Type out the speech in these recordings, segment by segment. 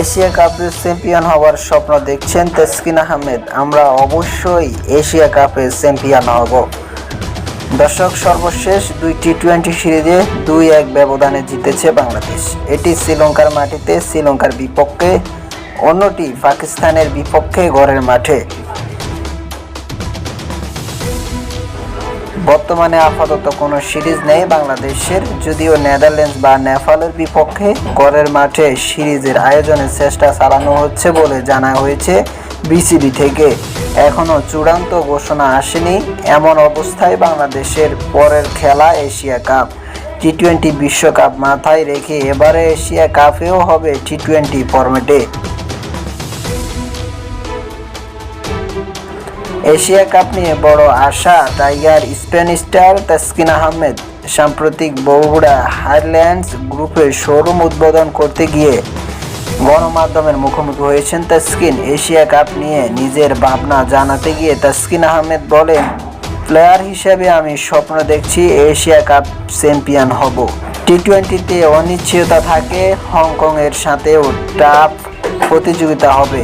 Asia কাপের champion হওয়ার স্বপ্ন দেখছেন তেসকিন আহমেদ। আমরা অবশ্যই এশিয়া কাপের চ্যাম্পিয়ন হব। দর্শক, সর্বশেষ দুই টি টোয়েন্টি সিরিজে দুই এক ব্যবধানে জিতেছে বাংলাদেশ। এটি শ্রীলঙ্কার মাটিতে, শ্রীলঙ্কার বিপক্ষে, অন্যটি পাকিস্তানের বিপক্ষে ঘরের মাঠে। বর্তমানে আপাতত কোনো সিরিজ নেই বাংলাদেশের, যদিও নেদারল্যান্ডস বা নেপালের বিপক্ষে ঘরের মাঠে সিরিজের আয়োজনের চেষ্টা চালানো হচ্ছে বলে জানা হয়েছে বিসিবি থেকে। এখনও চূড়ান্ত ঘোষণা আসেনি এমন অবস্থায় বাংলাদেশের পরের খেলা এশিয়া কাপ। টি টোয়েন্টি বিশ্বকাপ মাথায় রেখে এবারে এশিয়া কাপেও হবে টি টোয়েন্টি ফরম্যাটে। এশিয়া কাপ নিয়ে বড় আশা টাইগার স্পেন স্টার তাসকিন আহমেদ। সাম্প্রতিক বগুড়া হাইল্যান্ডস গ্রুপের শোরুম উদ্বোধন করতে গিয়ে গণমাধ্যমের মুখোমুখি হয়েছেন তাসকিন। এশিয়া কাপ নিয়ে নিজের ভাবনা জানাতে গিয়ে তাসকিন আহমেদ বলেন, প্লেয়ার হিসেবে আমি স্বপ্ন দেখছি এশিয়া কাপ চ্যাম্পিয়ন হব। টি টোয়েন্টিতে অনিশ্চয়তা থাকে, হংকংয়ের সাথেও টাফ প্রতিযোগিতা হবে।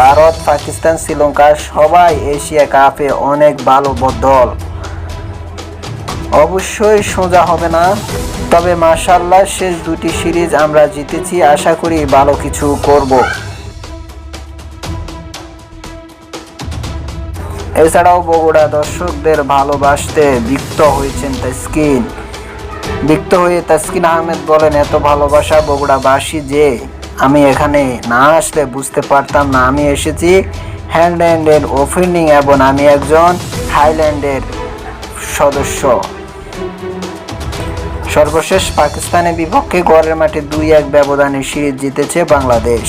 ভারত, পাকিস্তান, শ্রীলঙ্কা, সবাই এশিয়া কাপে অনেক ভালো দল। অবশ্যই সোজা হবে না। তবে মাশাল্লাহ শেষ দুটি সিরিজ আমরা জিতেছি, আশা করি ভালো কিছু করব। এছাড়াও বগুড়া দর্শকদের ভালোবাসতে বিক্ত হয়েছেন তাস্কিন। বিক্ত হয়ে তাস্কিন আহমেদ বলেন, এত ভালোবাসা বগুড়াবাসী যে আমি এখানে না আসলে বুঝতে পারতাম না। আমি এসেছি হ্যান্ডল্যান্ডের ওপেনিং এবং আমি একজন থাইল্যান্ডের সদস্য। সর্বশেষ পাকিস্তানের বিপক্ষে গড়ের মাঠে দুই এক ব্যবধানে সিরিজ জিতেছে বাংলাদেশ।